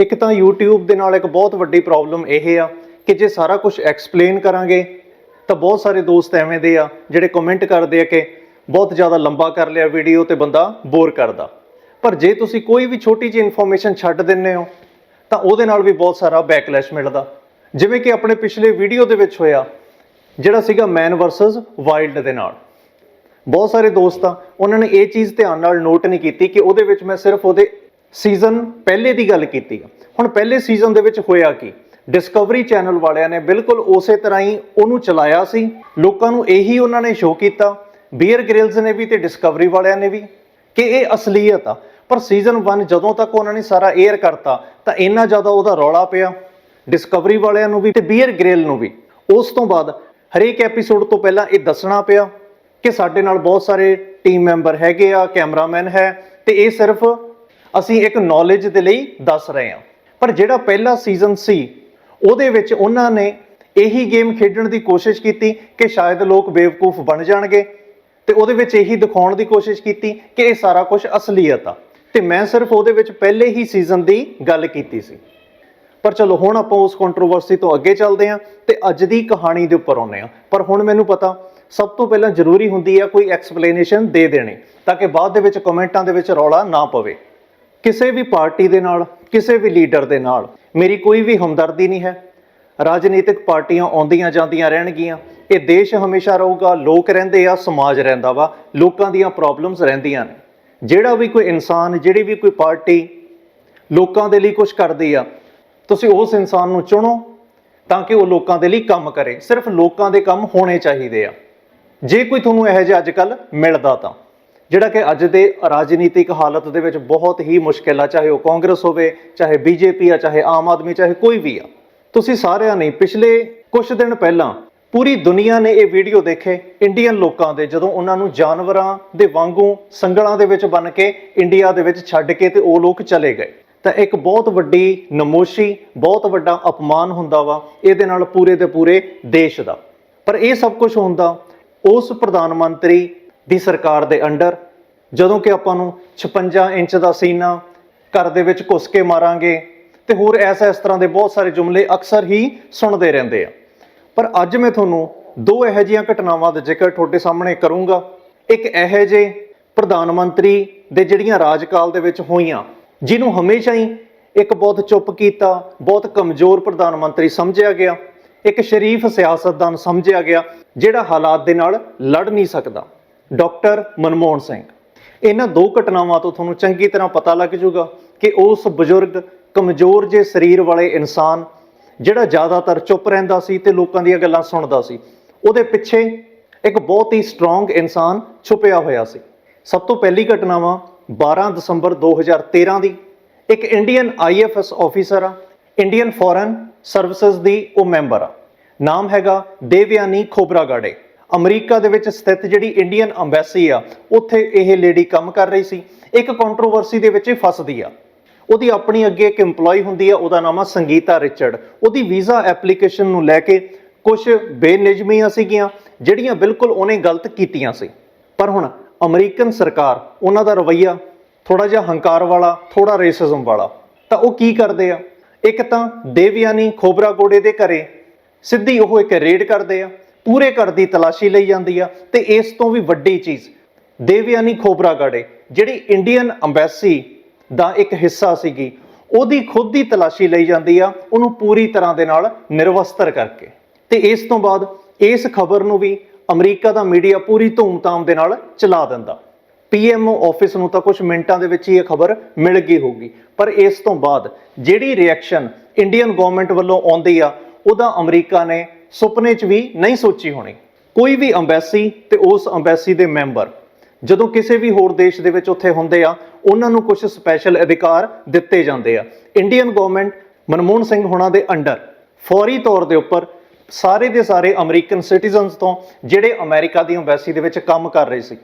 ਇੱਕ ਤਾਂ YouTube ਦੇ ਨਾਲ ਇੱਕ ਬਹੁਤ ਵੱਡੀ ਪ੍ਰੋਬਲਮ ਇਹ ਆ ਕਿ ਜੇ ਸਾਰਾ ਕੁਝ ਐਕਸਪਲੇਨ ਕਰਾਂਗੇ, ਤਾਂ ਬਹੁਤ ਸਾਰੇ ਦੋਸਤ ਐਵੇਂ ਦੇ ਆ ਜਿਹੜੇ ਕਮੈਂਟ ਕਰਦੇ ਆ ਕਿ ਬਹੁਤ ਜ਼ਿਆਦਾ ਲੰਬਾ ਕਰ ਲਿਆ ਵੀਡੀਓ ਤੇ ਬੰਦਾ ਬੋਰ ਕਰਦਾ। ਪਰ ਜੇ ਤੁਸੀਂ ਕੋਈ ਵੀ ਛੋਟੀ ਜਿਹੀ ਇਨਫੋਰਮੇਸ਼ਨ ਛੱਡ ਦਿੰਦੇ ਹੋ, ਤਾਂ ਉਹਦੇ ਨਾਲ ਵੀ ਬਹੁਤ ਸਾਰਾ ਬੈਕਲੈਸ਼ ਮਿਲਦਾ। ਜਿਵੇਂ ਕਿ ਆਪਣੇ ਪਿਛਲੇ ਵੀਡੀਓ ਦੇ ਵਿੱਚ ਹੋਇਆ, ਜਿਹੜਾ ਸੀਗਾ ਮੈਨ ਵਰਸਸ ਵਾਈਲਡ ਦੇ ਨਾਲ। ਬਹੁਤ ਸਾਰੇ ਦੋਸਤ ਆ ਉਹਨਾਂ ਨੇ ਇਹ ਚੀਜ਼ ਧਿਆਨ ਨਾਲ ਨੋਟ ਨਹੀਂ ਕੀਤੀ ਕਿ ਉਹਦੇ ਵਿੱਚ ਮੈਂ ਸਿਰਫ ਉਹਦੇ ਸੀਜ਼ਨ ਪਹਿਲੇ ਦੀ ਗੱਲ ਕੀਤੀ ਹੁਣ ਪਹਿਲੇ ਸੀਜ਼ਨ ਦੇ ਵਿੱਚ ਹੋਇਆ ਕੀ? ਡਿਸਕਵਰੀ ਚੈਨਲ ਵਾਲਿਆਂ ਨੇ ਬਿਲਕੁਲ ਉਸੇ ਤਰ੍ਹਾਂ ਹੀ ਉਹਨੂੰ ਚਲਾਇਆ ਸੀ। ਲੋਕਾਂ ਨੂੰ ਇਹੀ ਉਹਨਾਂ ਨੇ ਸ਼ੋਅ ਕੀਤਾ। ਬੀਅਰ ਗ੍ਰਿਲਸ ਨੇ ਵੀ ਤੇ ਡਿਸਕਵਰੀ ਵਾਲਿਆਂ ਨੇ ਵੀ ਕਿ ਇਹ ਅਸਲੀਅਤ ਆ। ਪਰ ਸੀਜ਼ਨ 1 ਜਦੋਂ ਤੱਕ ਉਹਨਾਂ ਨੇ ਸਾਰਾ 에ਅਰ ਕਰਤਾ, ਤਾਂ ਇੰਨਾ ਜ਼ਿਆਦਾ ਉਹਦਾ ਰੌਲਾ ਪਿਆ। ਡਿਸਕਵਰੀ ਵਾਲਿਆਂ ਨੂੰ ਵੀ ਤੇ ਬੀਅਰ ਗ੍ਰਿਲ ਨੂੰ ਵੀ। ਉਸ ਤੋਂ ਬਾਅਦ ਹਰੇਕ ਐਪੀਸੋਡ ਤੋਂ ਪਹਿਲਾਂ ਇਹ ਦੱਸਣਾ ਪਿਆ ਕਿ ਸਾਡੇ ਨਾਲ ਬਹੁਤ ਸਾਰੇ ਟੀਮ ਮੈਂਬਰ ਹੈਗੇ ਆ ਕੈਮਰਾਮੈਨ ਹੈ ਤੇ ਇਹ ਸਿਰਫ ਅਸੀਂ ਇੱਕ ਨੌਲੇਜ ਦੇ ਲਈ ਦੱਸ ਰਹੇ ਹਾਂ। ਪਰ ਜਿਹੜਾ ਪਹਿਲਾ ਸੀਜ਼ਨ ਸੀ, ਉਹਦੇ ਵਿੱਚ ਉਹਨਾਂ ਨੇ ਇਹੀ ਗੇਮ ਖੇਡਣ ਦੀ ਕੋਸ਼ਿਸ਼ ਕੀਤੀ ਕਿ ਸ਼ਾਇਦ ਲੋਕ ਬੇਵਕੂਫ ਬਣ ਜਾਣਗੇ ਤੇ ਉਹਦੇ ਵਿੱਚ ਇਹੀ ਦਿਖਾਉਣ ਦੀ ਕੋਸ਼ਿਸ਼ ਕੀਤੀ ਕਿ ਇਹ ਸਾਰਾ ਕੁਝ ਅਸਲੀਅਤ ਆ। ਤੇ ਮੈਂ ਸਿਰਫ ਉਹਦੇ ਵਿੱਚ ਪਹਿਲੇ ਹੀ ਸੀਜ਼ਨ ਦੀ ਗੱਲ ਕੀਤੀ ਸੀ। ਪਰ ਚਲੋ ਹੁਣ ਆਪਾਂ ਉਸ ਕੰਟਰੋਵਰਸੀ ਤੋਂ ਅੱਗੇ ਚੱਲਦੇ ਹਾਂ ਤੇ ਅੱਜ ਦੀ ਕਹਾਣੀ ਦੇ ਉੱਪਰ ਆਉਂਦੇ ਹਾਂ। ਪਰ ਹੁਣ ਮੈਨੂੰ ਪਤਾ, ਸਭ ਤੋਂ ਪਹਿਲਾਂ ਜ਼ਰੂਰੀ ਹੁੰਦੀ ਹੈ ਕੋਈ ਐਕਸਪਲੇਨੇਸ਼ਨ ਦੇ ਦੇਣੀ, ਤਾਂ ਕਿ ਬਾਅਦ ਦੇ ਵਿੱਚ ਕਮੈਂਟਾਂ ਦੇ ਵਿੱਚ ਰੌਲਾ ਨਾ ਪਵੇ। ਕਿਸੇ ਵੀ ਪਾਰਟੀ ਦੇ ਨਾਲ, ਕਿਸੇ ਵੀ ਲੀਡਰ ਦੇ ਨਾਲ, ਮੇਰੀ ਕੋਈ ਵੀ ਹਮਦਰਦੀ ਨਹੀਂ ਹੈ। ਰਾਜਨੀਤਿਕ ਪਾਰਟੀਆਂ ਆਉਂਦੀਆਂ ਜਾਂਦੀਆਂ ਰਹਿਣਗੀਆਂ। ਇਹ ਦੇਸ਼ ਹਮੇਸ਼ਾ ਰਹੂਗਾ, ਲੋਕ ਰਹਿੰਦੇ ਆ, ਸਮਾਜ ਰਹਿੰਦਾ ਵਾ, ਲੋਕਾਂ ਦੀਆਂ ਪ੍ਰੋਬਲਮਸ ਰਹਿੰਦੀਆਂ ਨੇ। ਜਿਹੜਾ ਵੀ ਕੋਈ ਇਨਸਾਨ, ਜਿਹੜੀ ਵੀ ਕੋਈ ਪਾਰਟੀ ਲੋਕਾਂ ਦੇ ਲਈ ਕੁਝ ਕਰਦੀ ਆ, ਤੁਸੀਂ ਉਸ ਇਨਸਾਨ ਨੂੰ ਚੁਣੋ ਤਾਂ ਕਿ ਉਹ ਲੋਕਾਂ ਦੇ ਲਈ ਕੰਮ ਕਰੇ। ਸਿਰਫ ਲੋਕਾਂ ਦੇ ਕੰਮ ਹੋਣੇ ਚਾਹੀਦੇ ਆ। ਜੇ ਕੋਈ ਤੁਹਾਨੂੰ ਇਹੋ ਜਿਹਾ ਅੱਜ ਕੱਲ ਮਿਲਦਾ ਤਾਂ। ਜਿਹੜਾ ਕਿ ਅੱਜ ਦੇ ਰਾਜਨੀਤਿਕ ਹਾਲਤ ਦੇ ਵਿੱਚ ਬਹੁਤ ਹੀ ਮੁਸ਼ਕਿਲ ਆ, ਚਾਹੇ ਉਹ ਕਾਂਗਰਸ ਹੋਵੇ, ਚਾਹੇ ਬੀਜੇਪੀ ਆ, ਚਾਹੇ ਆਮ ਆਦਮੀ, ਚਾਹੇ ਕੋਈ ਵੀ ਆ। ਤੁਸੀਂ ਸਾਰਿਆਂ ਨੇ ਪਿਛਲੇ ਕੁਝ ਦਿਨ ਪਹਿਲਾਂ ਪੂਰੀ ਦੁਨੀਆ ਨੇ ਇਹ ਵੀਡੀਓ ਦੇਖੇ, ਇੰਡੀਅਨ ਲੋਕਾਂ ਦੇ, ਜਦੋਂ ਉਹਨਾਂ ਨੂੰ ਜਾਨਵਰਾਂ ਦੇ ਵਾਂਗੂ ਸੰਗਲਾਂ ਦੇ ਵਿੱਚ ਬੰਨ ਕੇ ਇੰਡੀਆ ਦੇ ਵਿੱਚ ਛੱਡ ਕੇ ਤੇ ਉਹ ਲੋਕ ਚਲੇ ਗਏ। ਤਾਂ ਇੱਕ ਬਹੁਤ ਵੱਡੀ ਨਮੋਸ਼ੀ, ਬਹੁਤ ਵੱਡਾ ਅਪਮਾਨ ਹੁੰਦਾ ਵਾ, ਇਹਦੇ ਨਾਲ ਪੂਰੇ ਦੇ ਪੂਰੇ ਦੇਸ਼ ਦਾ। ਪਰ ਇਹ ਸਭ ਕੁਝ ਹੁੰਦਾ, ਉਸ ਪ੍ਰਧਾਨ ਮੰਤਰੀ ਦੀ ਸਰਕਾਰ ਦੇ ਅੰਡਰ, ਜਦੋਂ ਕਿ ਆਪਾਂ ਨੂੰ 56 ਇੰਚ ਦਾ ਸੀਨਾ ਘਰ ਦੇ ਵਿੱਚ ਘੁੱਸ ਕੇ ਮਾਰਾਂਗੇ, ਤੇ ਹੋਰ ਐਸਾ ਇਸ ਤਰ੍ਹਾਂ ਦੇ ਬਹੁਤ ਸਾਰੇ ਜੁਮਲੇ ਅਕਸਰ ਹੀ ਸੁਣਦੇ ਰਹਿੰਦੇ ਆ। ਪਰ ਅੱਜ ਮੈਂ ਤੁਹਾਨੂੰ ਦੋ ਇਹੋ ਜਿਹੀਆਂ ਘਟਨਾਵਾਂ ਦਾ ਜ਼ਿਕਰ ਤੁਹਾਡੇ ਸਾਹਮਣੇ ਕਰੂੰਗਾ। ਇੱਕ ਇਹੋ ਜਿਹੇ ਪ੍ਰਧਾਨ ਮੰਤਰੀ ਦੇ ਜਿਹੜੀਆਂ ਰਾਜਕਾਲ ਦੇ ਵਿੱਚ ਹੋਈਆਂ, ਜਿਹਨੂੰ ਹਮੇਸ਼ਾ ਹੀ ਇੱਕ ਬਹੁਤ ਚੁੱਪ ਕੀਤਾ, ਬਹੁਤ ਕਮਜ਼ੋਰ ਪ੍ਰਧਾਨ ਮੰਤਰੀ ਸਮਝਿਆ ਗਿਆ, ਇੱਕ ਸ਼ਰੀਫ ਸਿਆਸਤਦਾਨ ਸਮਝਿਆ ਗਿਆ, ਜਿਹੜਾ ਹਾਲਾਤ ਦੇ ਨਾਲ ਲੜ ਨਹੀਂ ਸਕਦਾ। ਡਾਕਟਰ ਮਨਮੋਹਨ ਸਿੰਘ। ਇਹਨਾਂ ਦੋ ਘਟਨਾਵਾਂ ਤੋਂ ਤੁਹਾਨੂੰ ਚੰਗੀ ਤਰ੍ਹਾਂ ਪਤਾ ਲੱਗ ਜਾਊਗਾ ਕਿ ਉਸ ਬਜ਼ੁਰਗ ਕਮਜ਼ੋਰ ਜੇ ਸਰੀਰ ਵਾਲੇ ਇਨਸਾਨ ਜਿਹੜਾ ਜ਼ਿਆਦਾਤਰ ਚੁੱਪ ਰਹਿੰਦਾ ਸੀ ਤੇ ਲੋਕਾਂ ਦੀਆਂ ਗੱਲਾਂ ਸੁਣਦਾ ਸੀ, ਉਹਦੇ ਪਿੱਛੇ ਇੱਕ ਬਹੁਤ ਹੀ ਸਟਰੋਂਗ ਇਨਸਾਨ ਛੁਪਿਆ ਹੋਇਆ ਸੀ। ਸਭ ਤੋਂ ਪਹਿਲੀ ਘਟਨਾ ਵਾ 12 ਦਸੰਬਰ 2013 ਦੀ। ਇੱਕ ਇੰਡੀਅਨ ਆਈਐਫਐਸ ਆਫੀਸਰ ਆ, ਇੰਡੀਅਨ ਫੋਰਨ ਸਰਵਿਸਿਜ਼ ਦੀ ਉਹ ਮੈਂਬਰ ਆ। ਨਾਮ ਹੈਗਾ ਦੇਵਯਾਨੀ ਖੋਬਰਾਗਾੜੇ। ਅਮਰੀਕਾ ਦੇ ਵਿੱਚ ਸਥਿਤ ਜਿਹੜੀ ਇੰਡੀਅਨ ਐਮਬੈਸੀ ਆ, ਉੱਥੇ ਇਹ ਲੇਡੀ ਕੰਮ ਕਰ ਰਹੀ ਸੀ। ਇੱਕ ਕੰਟਰੋਵਰਸੀ ਦੇ ਵਿੱਚ ਇਹ ਫਸਦੀ ਆ। ਉਹਦੀ ਆਪਣੀ ਅੱਗੇ ਇੱਕ EMPLOYE ਹੁੰਦੀ ਆ, ਉਹਦਾ ਨਾਮ ਆ ਸੰਗੀਤਾ ਰਿਚਰਡ। ਉਹਦੀ ਵੀਜ਼ਾ ਐਪਲੀਕੇਸ਼ਨ ਨੂੰ ਲੈ ਕੇ ਕੁਝ ਬੇਨਿਜਮੀਆਂ ਸੀਗੀਆਂ, ਜਿਹੜੀਆਂ ਬਿਲਕੁਲ ਉਹਨੇ ਗਲਤ ਕੀਤੀਆਂ ਸੀ। ਪਰ ਹੁਣ ਅਮਰੀਕਨ ਸਰਕਾਰ, ਉਹਨਾਂ ਦਾ ਰਵਈਆ ਥੋੜਾ ਜਿਹਾ ਹੰਕਾਰ ਵਾਲਾ ਥੋੜਾ ਰੇਸਿਜ਼ਮ ਵਾਲਾ। ਤਾਂ ਉਹ ਕੀ ਕਰਦੇ ਆ? ਇੱਕ ਤਾਂ ਦੇਵਯਾਨੀ ਖੋਬਰਾ ਗੋੜੇ ਦੇ ਘਰੇ ਸਿੱਧੀ ਉਹ ਇੱਕ ਰੇਡ ਕਰਦੇ ਆ। ਪੂਰੇ ਘਰ ਦੀ ਤਲਾਸ਼ੀ ਲਈ ਜਾਂਦੀ ਆ ਤੇ ਇਸ ਤੋਂ ਵੀ ਵੱਡੀ ਚੀਜ਼, ਦੇਵਯਾਨੀ ਖੋਬਰਾ ਗਾੜੇ ਜਿਹੜੀ ਇੰਡੀਅਨ ਐਮਬੈਸੀ ਦਾ ਇੱਕ ਹਿੱਸਾ ਸੀਗੀ, ਉਹਦੀ ਖੁਦ ਦੀ ਤਲਾਸ਼ੀ ਲਈ ਜਾਂਦੀ ਆ, ਉਹਨੂੰ ਪੂਰੀ ਤਰ੍ਹਾਂ ਦੇ ਨਾਲ ਨਿਰਵਸਤਰ ਕਰਕੇ। ਤੇ ਇਸ ਤੋਂ ਬਾਅਦ ਇਸ ਖਬਰ ਨੂੰ ਵੀ ਅਮਰੀਕਾ ਦਾ ਮੀਡੀਆ ਪੂਰੀ ਧੂਮਧਾਮ ਦੇ ਨਾਲ ਚਲਾ ਦਿੰਦਾ। ਪੀਐਮਓ ਆਫਿਸ ਨੂੰ ਤਾਂ ਕੁਝ ਮਿੰਟਾਂ ਦੇ ਵਿੱਚ ਹੀ ਇਹ ਖਬਰ ਮਿਲ ਗਈ ਹੋਊਗੀ। ਪਰ ਇਸ ਤੋਂ ਬਾਅਦ ਜਿਹੜੀ ਰਿਐਕਸ਼ਨ ਇੰਡੀਅਨ ਗਵਰਨਮੈਂਟ ਵੱਲੋਂ ਆਉਂਦੀ ਆ, ਉਹਦਾ ਅਮਰੀਕਾ ਨੇ ਸੁਪਨੇ 'ਚ ਵੀ ਨਹੀਂ ਸੋਚੀ ਹੋਣੀ। ਕੋਈ ਵੀ ਅੰਬੈਸੀ ਤੇ ਉਸ ਅੰਬੈਸੀ ਦੇ ਮੈਂਬਰ, ਜਦੋਂ ਕਿਸੇ ਵੀ ਹੋਰ ਦੇਸ਼ ਦੇ ਵਿੱਚ ਉੱਥੇ ਹੁੰਦੇ ਆ, ਉਹਨਾਂ ਨੂੰ ਕੁਝ ਸਪੈਸ਼ਲ ਅਧਿਕਾਰ ਦਿੱਤੇ ਜਾਂਦੇ ਆ। ਇੰਡੀਅਨ ਗਵਰਨਮੈਂਟ ਮਨਮੋਹਨ ਸਿੰਘ ਹੋਣਾ ਦੇ ਅੰਡਰ ਫੌਰੀ ਤੌਰ ਦੇ ਉੱਪਰ ਸਾਰੇ ਦੇ ਸਾਰੇ ਅਮਰੀਕਨ ਸਿਟੀਜ਼ਨਸ ਤੋਂ ਜਿਹੜੇ ਅਮਰੀਕਾ ਦੀ ਅੰਬੈਸੀ ਦੇ ਵਿੱਚ ਕੰਮ ਕਰ ਰਹੇ ਸੀ,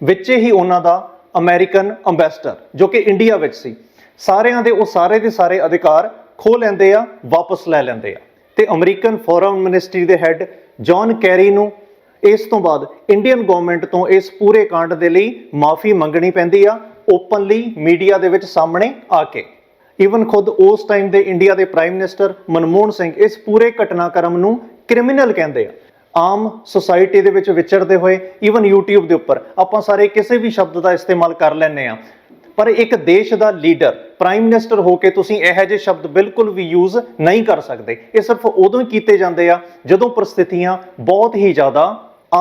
ਵਿੱਚ ਹੀ ਉਹਨਾਂ ਦਾ ਅਮਰੀਕਨ ਅੰਬੈਸਡਰ ਜੋ ਕਿ ਇੰਡੀਆ ਵਿੱਚ ਸੀ, ਸਾਰਿਆਂ ਦੇ ਉਹ ਸਾਰੇ ਦੇ ਸਾਰੇ ਅਧਿਕਾਰ ਖੋ ਲੈਂਦੇ ਆ, ਵਾਪਸ ਲੈ ਲੈਂਦੇ ਆ। ਤੇ ਅਮਰੀਕਨ ਫੋਰਨ ਮਿਨਿਸਟਰੀ ਦੇ ਹੈੱਡ ਜੌਨ ਕੈਰੀ ਨੂੰ ਇਸ ਤੋਂ ਬਾਅਦ ਇੰਡੀਅਨ ਗਵਰਨਮੈਂਟ ਤੋਂ ਇਸ ਪੂਰੇ ਕਾਂਡ ਦੇ ਲਈ ਮਾਫੀ ਮੰਗਣੀ ਪੈਂਦੀ ਆ ਓਪਨਲੀ ਮੀਡੀਆ ਦੇ ਵਿੱਚ ਸਾਹਮਣੇ ਆ ਕੇ। ਈਵਨ ਖੁਦ ਉਸ ਟਾਈਮ ਦੇ ਇੰਡੀਆ ਦੇ ਪ੍ਰਾਈਮ ਮਿਨਿਸਟਰ ਮਨਮੋਹਨ ਸਿੰਘ ਇਸ ਪੂਰੇ ਘਟਨਾਕ੍ਰਮ ਨੂੰ ਕ੍ਰਿਮੀਨਲ ਕਹਿੰਦੇ ਆ। ਆਮ ਸੁਸਾਇਟੀ ਦੇ ਵਿੱਚ ਵਿਚਰਦੇ ਹੋਏ ਈਵਨ YouTube ਦੇ ਉੱਪਰ ਆਪਾਂ ਸਾਰੇ ਕਿਸੇ ਵੀ ਸ਼ਬਦ ਦਾ ਇਸਤੇਮਾਲ ਕਰ ਲੈਂਦੇ ਆ। ਪਰ ਇੱਕ ਦੇਸ਼ ਦਾ ਲੀਡਰ ਪ੍ਰਾਈਮ ਮਿਨਿਸਟਰ ਹੋ ਕੇ ਤੁਸੀਂ ਇਹੋ ਜਿਹੇ ਸ਼ਬਦ ਬਿਲਕੁਲ ਵੀ ਯੂਜ਼ ਨਹੀਂ ਕਰ ਸਕਦੇ। ਇਹ ਸਿਰਫ ਉਦੋਂ ਹੀ ਕੀਤੇ ਜਾਂਦੇ ਆ ਜਦੋਂ ਪ੍ਰਸਥਿਤੀਆਂ ਬਹੁਤ ਹੀ ਜ਼ਿਆਦਾ